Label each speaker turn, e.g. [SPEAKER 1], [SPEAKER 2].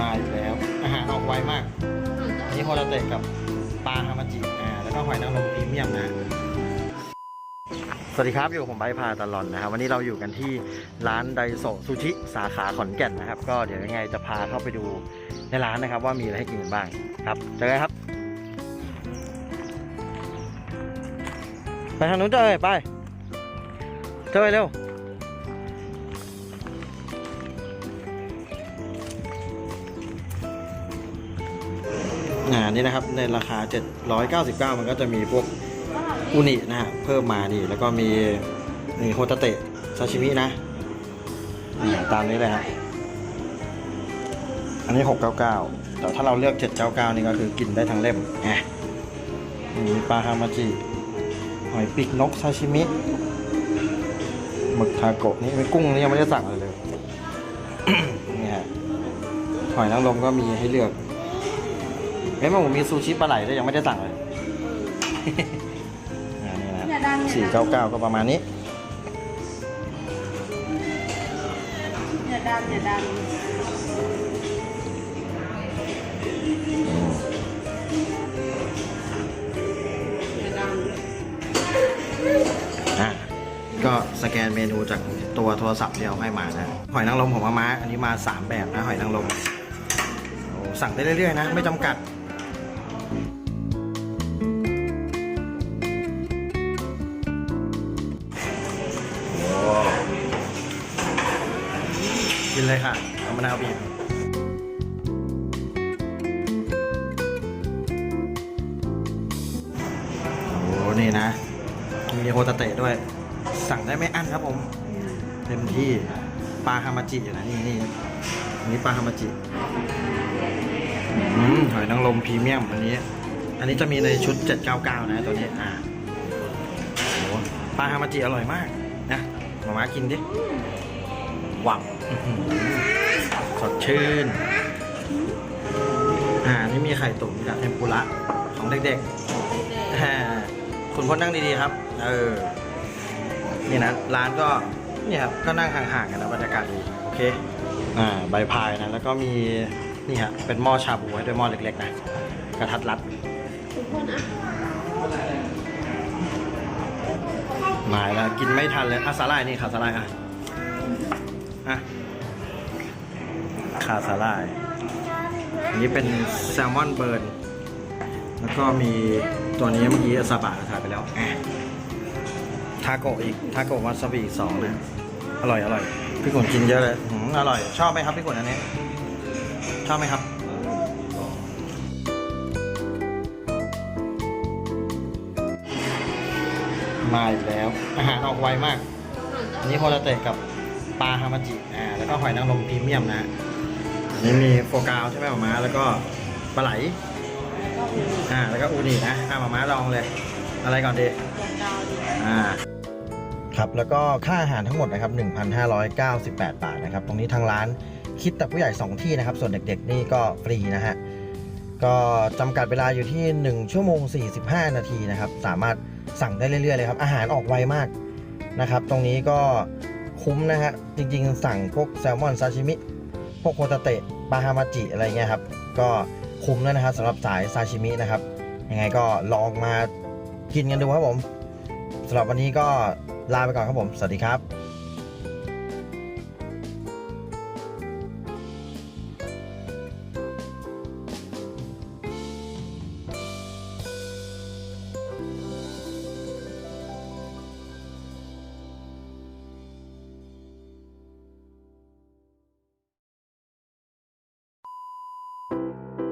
[SPEAKER 1] มากอันนี่โฮตาเตะกับปลาฮามาจิอ่าแล้วก็หอยนางรมพรีเมียมนะสวัสดีครับ อยู่ผมไบพาตลอนนะครับ วันนี้เราอยู่กันที่ร้านไดโซซูชิสาขาขอนแก่นนะครับ ก็เดี๋ยวยังไงจะพาเข้าไปดูในร้านนะครับ ว่ามีอะไรให้กินบ้างครับเจอกันครับ ไปทางนู้นเจอเลยไปเจอเลยเร็ว อ่านี่นะครับ ในราคา 799 มันก็จะมีพวกอุนินะฮะเพิ่มมานี่แล้วก็มีนี่โฮตาเตะซาชิมินะอ่าตามนี้เลยครับอันนี้ 699 แต่ถ้าเราเลือก 799 นี่ก็คือกินได้ทั้งเล่มไงมีปลาฮามาจิหอยปีกนกซาชิมิหมึกทาโกะนี่ไม่กุ้งนี่ยังไม่ได้สั่งอะไรเลยนี่ฮะหอยนางรมก็มีให้เลือก เอ้ยมันผมมีซูชิปลาไหลด้วยยังไม่ได้สั่งเลยอ่านี่นะ
[SPEAKER 2] อย่าดัน
[SPEAKER 1] สี่เก้าเก้าก็ประมาณนี้
[SPEAKER 2] อย่าดันอย่าดันอย่าดัน
[SPEAKER 1] อะก็สแกนเมนูจากตัวโทรศัพท์ที่เอาให้มานะ หอยนางรมของมาม้าอันนี้มา 3 แบบนะ หอยนางรมโอ้สั่งได้เรื่อยๆนะ ไม่จำกัด กินเลยค่ะเอามะนาวบีบโอ้นี่นะ มีโฮตาเตะด้วย สั่งได้ไม่อั้นครับผม เต็มที่ปลาฮามาจิอยู่นะนี่นี่นนี้ปลาฮามาจิหอยนางรมพรีเมียมอันนี้ อันนี้จะมีในชุด 799 นะตัวนี้อ่าโอ้ปลาฮามาจิอร่อยมากนะมามากินดิหวับอื้อหือ สดชื่น อ่า นี่มีไข่ตุ๋นกับเทมปุระของเด็กๆอ่าคุณพจน์นั่งดีๆครับ เออ นี่นะ ร้านก็เนี่ยครับ ก็นั่งห่างๆกันนะบรรยากาศดี โอเค อ่า ใบพายนะ แล้วก็มี นี่ฮะ เป็นหม้อชาบูให้ด้วยหม้อเล็กๆนะ กระทัดรัด
[SPEAKER 2] ทุกคนอะ
[SPEAKER 1] มาแล้วกินไม่ทันเลยอะสาหร่ายนี่ขาสาหร่ายอะ อะขาสาหร่าย อันนี้เป็นแซลมอนเบิร์น แล้วก็มีตัวนี้เมื่อกี้ซาบะถ่ายไปแล้วอะทาโกะอีก ทาโกะวาซาบิอีกสองนะ อร่อยอร่อย พี่ขุนกินเยอะเลยอืมอร่อย ชอบไหมครับพี่ขุนอันนี้ ชอบไหมครับมาอีกแล้ว อาหารออกไวมาก อันนี้โฮตาเตะกับ ปลาฮามาจิอ่าแล้วก็หอยนางรมพรีเมียมนะอันนี้มีโฟกาวใช่ไหมหมาม้าแล้วก็ปลาไหล
[SPEAKER 2] ก็มี
[SPEAKER 1] อ่าแล้วก็อูนินะอ่าหมาม้าลองเลย อะไรก่อนดี
[SPEAKER 2] อย่าดาวดิ
[SPEAKER 1] อ่าครับแล้วก็ค่าอาหารทั้งหมดนะครับ 1,598 บาทนะครับ ตรงนี้ทางร้านคิดแต่ผู้ใหญ่ 2 ที่นะครับ ส่วนเด็กๆนี่ก็ฟรีนะฮะก็จำกัดเวลาอยู่ที่ 1 ชั่วโมง 45 นาทีนะครับ สามารถสั่งได้เรื่อยๆเลยครับ อาหารออกไวมากนะครับ ตรงนี้ก็ คุ้มนะฮะ จริงๆ สั่งพวกแซลมอนซาชิมิ พวกโฮตาเตะปลาฮามาจิอะไรเงี้ยครับ ก็คุ้มแล้วนะครับสำหรับสายซาชิมินะครับ ยังไงก็ลองมากินกันดูครับผมสำหรับวันนี้ก็ลาไปก่อนครับผม สวัสดีครับ you